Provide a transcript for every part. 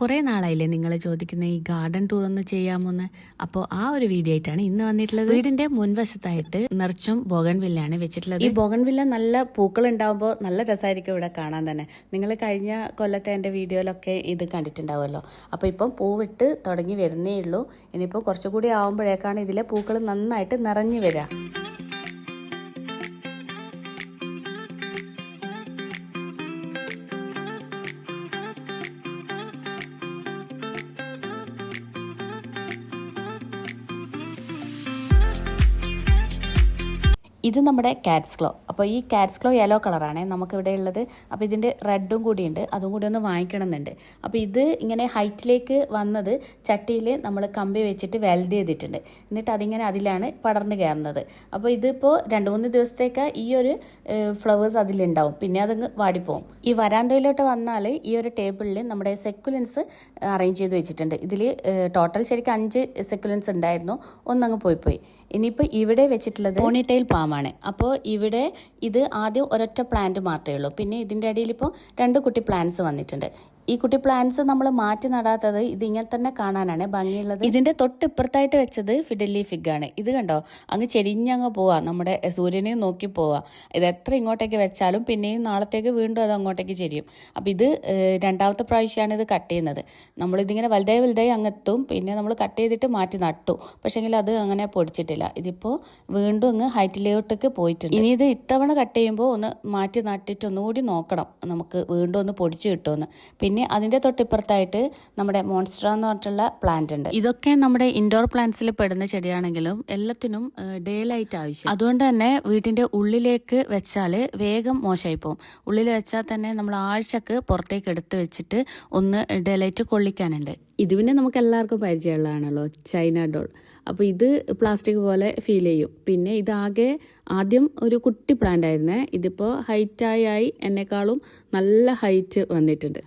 കുറേ നാളായില്ലേ നിങ്ങൾ ചോദിക്കുന്ന ഈ ഗാർഡൻ ടൂർ ഒന്ന് ചെയ്യാമോന്ന്? അപ്പോൾ ആ ഒരു വീഡിയോ ആയിട്ടാണ് ഇന്ന് വന്നിട്ടുള്ളത്. വീടിന്റെ മുൻവശത്തായിട്ട് നിറച്ചും ബോഗൺവില്ലാണ് വെച്ചിട്ടുള്ളത്. ഈ ബോഗൺവില്ല നല്ല പൂക്കൾ ഉണ്ടാവുമ്പോൾ നല്ല രസമായിരിക്കും ഇവിടെ കാണാൻ തന്നെ. നിങ്ങൾ കഴിഞ്ഞ കൊല്ലത്തെ എന്റെ വീഡിയോയിലൊക്കെ ഇത് കണ്ടിട്ടുണ്ടാവുമല്ലോ. അപ്പോൾ ഇപ്പം പൂവിട്ട് തുടങ്ങി വരുന്നേ ഉള്ളൂ. ഇനിയിപ്പോൾ കുറച്ചുകൂടി ആവുമ്പോഴേക്കാണ് ഇതിലെ പൂക്കൾ നന്നായിട്ട് നിറഞ്ഞു വരിക ഇത് നമ്മുടെ കാറ്റ്സ് ക്ലോ അപ്പോൾ ഈ കാറ്റ്സ് ക്ലോ യെല്ലോ കളറാണ് നമുക്കിവിടെ ഉള്ളത്. അപ്പോൾ ഇതിന്റെ റെഡും കൂടിയുണ്ട്. അതും കൂടി ഒന്ന് വാങ്ങിക്കണം എന്നുണ്ട് അപ്പോൾ ഇത് ഇങ്ങനെ ഹൈറ്റിലേക്ക് വന്നത് ചട്ടിയിൽ നമ്മൾ കമ്പി വെച്ചിട്ട് വെൽഡ് ചെയ്തിട്ടുണ്ട്. എന്നിട്ട് അതിങ്ങനെ അതിലാണ് പടർന്നു കയറുന്നത്. അപ്പോൾ ഇതിപ്പോൾ രണ്ട് മൂന്ന് ദിവസത്തേക്ക് ഈ ഒരു ഫ്ലവേഴ്സ് അതിലുണ്ടാവും. പിന്നെ അതങ്ങ് വാടിപ്പോവും. ഈ വരാന്തയിലോട്ട് വന്നാൽ ഈ ഒരു ടേബിളിൽ നമ്മുടെ സെക്കുലൻസ് അറേഞ്ച് ചെയ്ത് വെച്ചിട്ടുണ്ട്. ഇതിൽ ടോട്ടൽ ശരിക്കും അഞ്ച് സെക്കുലൻസ് ഉണ്ടായിരുന്നു. ഒന്നങ്ങ് പോയി പോയി ഇനിയിപ്പോൾ ഇവിടെ വെച്ചിട്ടുള്ളത് പോണിറ്റെയിൽ പാമാണ് അപ്പോൾ ഇവിടെ ഇത് ആദ്യം ഒരൊറ്റ പ്ലാന്റ് മാത്രമേ ഉള്ളൂ. പിന്നെ ഇതിന്റെ ഇടയിൽ ഇപ്പോൾ രണ്ട് കുട്ടി പ്ലാന്റ്സ് വന്നിട്ടുണ്ട്. ഈ കുട്ടി പ്ലാന്റ്സ് നമ്മൾ മാറ്റി നടാത്തത് ഇത് ഇങ്ങനെ തന്നെ കാണാനാണ്. ഭംഗിയുള്ളത്. ഇതിന്റെ തൊട്ടിപ്പുറത്തായിട്ട് വെച്ചത് ഫിഡലി ഫിഗ് ആണ്. ഇത് കണ്ടോ? അങ്ങ് ചെരിഞ്ഞങ്ങ് പോവാ. നമ്മുടെ സൂര്യനെയും നോക്കി പോവാ. ഇത് എത്ര ഇങ്ങോട്ടേക്ക് വെച്ചാലും പിന്നെയും നാളത്തേക്ക് വീണ്ടും അത് അങ്ങോട്ടേക്ക് ചെരിയും. അപ്പോൾ ഇത് രണ്ടാമത്തെ പ്രാവശ്യമാണ് ഇത് കട്ട് ചെയ്യുന്നത്. നമ്മളിതിങ്ങനെ വലുതായി വലുതായി അങ്ങെത്തും. പിന്നെ നമ്മൾ കട്ട് ചെയ്തിട്ട് മാറ്റി നട്ടു. പക്ഷേങ്കിൽ അത് അങ്ങനെ പൊടിച്ചിട്ടില്ല. ഇതിപ്പോ വീണ്ടും അങ്ങ് ഹൈറ്റിലോട്ടേക്ക് പോയിട്ടുണ്ട്. ഇനി ഇത് ഇത്തവണ കട്ട് ചെയ്യുമ്പോൾ ഒന്ന് മാറ്റി നട്ടിട്ട് ഒന്നുകൂടി നോക്കണം. നമുക്ക് വീണ്ടും ഒന്ന് പൊടിച്ച് കിട്ടുമെന്ന്. പിന്നെ അതിന്റെ തൊട്ടിപ്പുറത്തായിട്ട് നമ്മുടെ മോൺസ്റ്റർ എന്ന് പറഞ്ഞിട്ടുള്ള പ്ലാന്റ് ഉണ്ട്. ഇതൊക്കെ നമ്മുടെ ഇൻഡോർ പ്ലാന്റ്സിൽ പെടുന്ന ചെടിയാണെങ്കിലും എല്ലാത്തിനും ഡേ ലൈറ്റ് ആവശ്യം. അതുകൊണ്ട് തന്നെ വീട്ടിന്റെ ഉള്ളിലേക്ക് വെച്ചാൽ വേഗം മോശമായി പോകും ഉള്ളിൽ വെച്ചാൽ തന്നെ നമ്മൾ ആഴ്ചക്ക് പുറത്തേക്ക് എടുത്ത് വെച്ചിട്ട് ഒന്ന് ഡേ ലൈറ്റ് കൊള്ളിക്കാനുണ്ട്. ഇത് പിന്നെ നമുക്ക് എല്ലാവർക്കും പരിചയമുള്ളതാണല്ലോ ചൈന ഡോൾ അപ്പോൾ ഇത് പ്ലാസ്റ്റിക് പോലെ ഫീൽ ചെയ്യും. പിന്നെ ഇതാകെ ആദ്യം ഒരു കുട്ടി പ്ലാന്റ് ആയിരുന്നേ. ഇതിപ്പോൾ ഹൈറ്റായി ആയി എന്നെക്കാളും നല്ല ഹൈറ്റ് വന്നിട്ടുണ്ട്.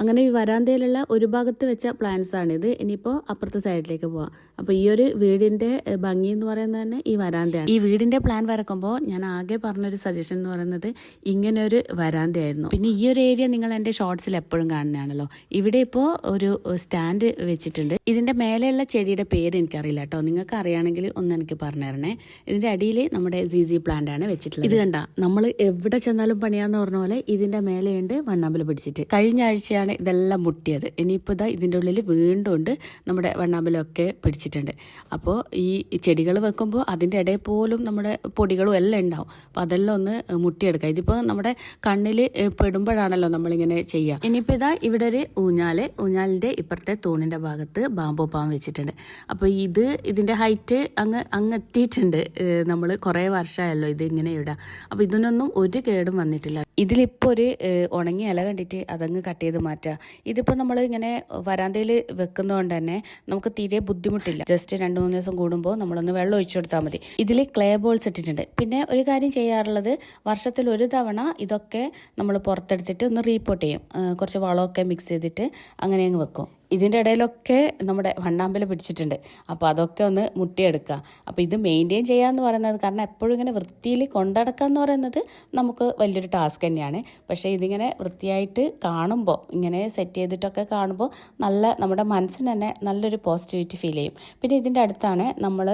അങ്ങനെ ഈ വരാന്തയിലുള്ള ഒരു ഭാഗത്ത് വെച്ച പ്ലാന്റ്സ് ആണിത്. ഇനിയിപ്പോൾ അപ്പുറത്തെ സൈഡിലേക്ക് പോവാം. അപ്പോൾ ഈ ഒരു വീടിന്റെ ഭംഗി എന്ന് പറയുന്നത് തന്നെ ഈ വരാന്തയാണ്. ഈ വീടിന്റെ പ്ലാൻ വരക്കുമ്പോൾ ഞാൻ ആകെ പറഞ്ഞൊരു സജഷൻ എന്ന് പറയുന്നത് ഇങ്ങനെ ഒരു വരാന്തയായിരുന്നു. പിന്നെ ഈ ഒരു ഏരിയ നിങ്ങൾ എന്റെ ഷോർട്സിൽ എപ്പോഴും കാണുന്നതാണല്ലോ. ഇവിടെ ഇപ്പോൾ ഒരു സ്റ്റാൻഡ് വെച്ചിട്ടുണ്ട്. ഇതിന്റെ മേലെയുള്ള ചെടിയുടെ പേര് എനിക്കറിയില്ല കേട്ടോ. നിങ്ങൾക്ക് അറിയാണെങ്കിൽ ഒന്ന് എനിക്ക് പറഞ്ഞു തരണേ ഇതിന്റെ അടിയിൽ നമ്മുടെ സി പ്ലാന്റ് ആണ് വെച്ചിട്ടുള്ളത്. ഇത് കണ്ട നമ്മൾ എവിടെ ചെന്നാലും പണിയാന്ന് പറഞ്ഞ പോലെ ഇതിന്റെ മേലെയുണ്ട് വണ്ണാമ്പൽ പിടിച്ചിട്ട്. കഴിഞ്ഞ ആഴ്ചയാണ് ഇതെല്ലാം മുട്ടിയത്. ഇനിയിപ്പോൾ ഇതാ ഇതിന്റെ ഉള്ളിൽ വീണ്ടും ഉണ്ട് നമ്മുടെ വണ്ണാമ്പലമൊക്കെ പിടിച്ചിട്ടുണ്ട്. അപ്പോൾ ഈ ചെടികൾ വെക്കുമ്പോൾ അതിന്റെ ഇടയിൽ പോലും നമ്മുടെ പൊടികളും എല്ലാം ഉണ്ടാവും. അപ്പോൾ അതെല്ലാം ഒന്ന് മുട്ടിയെടുക്കുക ഇതിപ്പോൾ നമ്മുടെ കണ്ണിൽ പെടുമ്പോഴാണല്ലോ നമ്മളിങ്ങനെ ചെയ്യുക ഇനിയിപ്പോൾ ഇതാ ഇവിടെ ഒരു ഊഞ്ഞാൽ ഊഞ്ഞാലിന്റെ ഇപ്പുറത്തെ തൂണിന്റെ ഭാഗത്ത് ബാമ്പു പാമ്പ് വെച്ചിട്ടുണ്ട്. അപ്പോൾ ഇത് ഇതിന്റെ ഹൈറ്റ് അങ്ങ് അങ്ങ് എത്തിയിട്ടുണ്ട് നമ്മൾ കുറേ വർഷമായല്ലോ ഇത് ഇങ്ങനെ ഇടാം അപ്പോൾ ഇതിനൊന്നും ഒരു കേടും വന്നിട്ടില്ല. ഇതിലിപ്പോൾ ഒരു ഉണങ്ങിയ ഇല കണ്ടിട്ട് അതങ്ങ് കട്ട് ചെയ്ത് മാറ്റുക ഇതിപ്പോൾ നമ്മൾ ഇങ്ങനെ വരാന്തയിൽ വെക്കുന്നതുകൊണ്ട് തന്നെ നമുക്ക് തീരെ ബുദ്ധിമുട്ടില്ല. ജസ്റ്റ് രണ്ട് മൂന്ന് ദിവസം കൂടുമ്പോൾ നമ്മളൊന്ന് വെള്ളം ഒഴിച്ചു കൊടുത്താൽ മതി. ഇതിൽ ക്ലേ ബോൾസ് ഇട്ടിട്ടുണ്ട്. പിന്നെ ഒരു കാര്യം ചെയ്യാറുള്ളത് വർഷത്തിൽ ഒരു തവണ ഇതൊക്കെ നമ്മൾ പുറത്തെടുത്തിട്ട് ഒന്ന് റീപ്പോർട്ട് ചെയ്യും. കുറച്ച് വളമൊക്കെ മിക്സ് ചെയ്തിട്ട് അങ്ങനെ അങ്ങ് വെക്കും. ഇതിന്റെ ഇടയിലൊക്കെ നമ്മുടെ വണ്ണാമ്പല പിടിച്ചിട്ടുണ്ട്. അപ്പോൾ അതൊക്കെ ഒന്ന് മുട്ടിയെടുക്കുക. അപ്പോൾ ഇത് മെയിന്റെയിൻ ചെയ്യാന്ന് പറയുന്നത് കാരണം എപ്പോഴും ഇങ്ങനെ വൃത്തിയിൽ കൊണ്ടടക്കുക എന്ന് പറയുന്നത് നമുക്ക് വലിയൊരു ടാസ്ക് തന്നെയാണ്. പക്ഷേ ഇതിങ്ങനെ വൃത്തിയായിട്ട് കാണുമ്പോൾ ഇങ്ങനെ സെറ്റ് ചെയ്തിട്ടൊക്കെ കാണുമ്പോൾ നല്ല നമ്മുടെ മനസ്സിന് തന്നെ നല്ലൊരു പോസിറ്റിവിറ്റി ഫീൽ ചെയ്യും. പിന്നെ ഇതിന്റെ അടുത്താണ് നമ്മൾ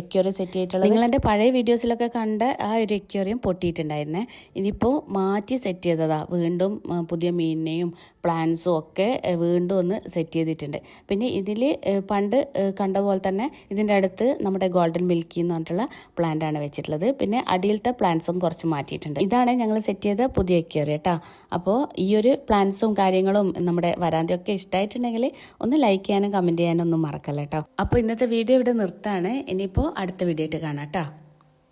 എക്യോറിയം സെറ്റ് ചെയ്തിട്ടുള്ളത്. നിങ്ങൾ എന്റെ പഴയ വീഡിയോസിലൊക്കെ കണ്ട ആ ഒരു എക്യോറിയം പൊട്ടിയിട്ടുണ്ടായിരുന്നേ. ഇനിയിപ്പോൾ മാറ്റി സെറ്റ് ചെയ്തതാണ് വീണ്ടും പുതിയ മീനിനെയും പ്ലാന്റ്സും ഒക്കെ വീണ്ടും ഒന്ന് സെറ്റ് ചെയ്തിട്ടുണ്ട്. പിന്നെ ഇതിൽ പണ്ട് കണ്ട പോലെ തന്നെ ഇതിന്റെ അടുത്ത് നമ്മുടെ ഗോൾഡൻ മിൽക്കി എന്ന് പറഞ്ഞിട്ടുള്ള പ്ലാന്റ് ആണ് വെച്ചിട്ടുള്ളത്. പിന്നെ അടിയിലത്തെ പ്ലാന്റ്സും കുറച്ച് മാറ്റിയിട്ടുണ്ട്. ഇതാണ് ഞങ്ങൾ സെറ്റ് ചെയ്ത പുതിയ എക്യോറി കേട്ടോ അപ്പോൾ ഈ ഒരു പ്ലാന്റ്സും കാര്യങ്ങളും നമ്മുടെ വരാന്തയൊക്കെ ഇഷ്ടമായിട്ടുണ്ടെങ്കിൽ ഒന്ന് ലൈക്ക് ചെയ്യാനും കമന്റ് ചെയ്യാനും ഒന്നും മറക്കല്ല കേട്ടോ അപ്പോൾ ഇന്നത്തെ വീഡിയോ ഇവിടെ നിർത്താണ്. ഇനിയിപ്പോൾ അടുത്ത വീഡിയോ ആയിട്ട് കാണാം കേട്ടോ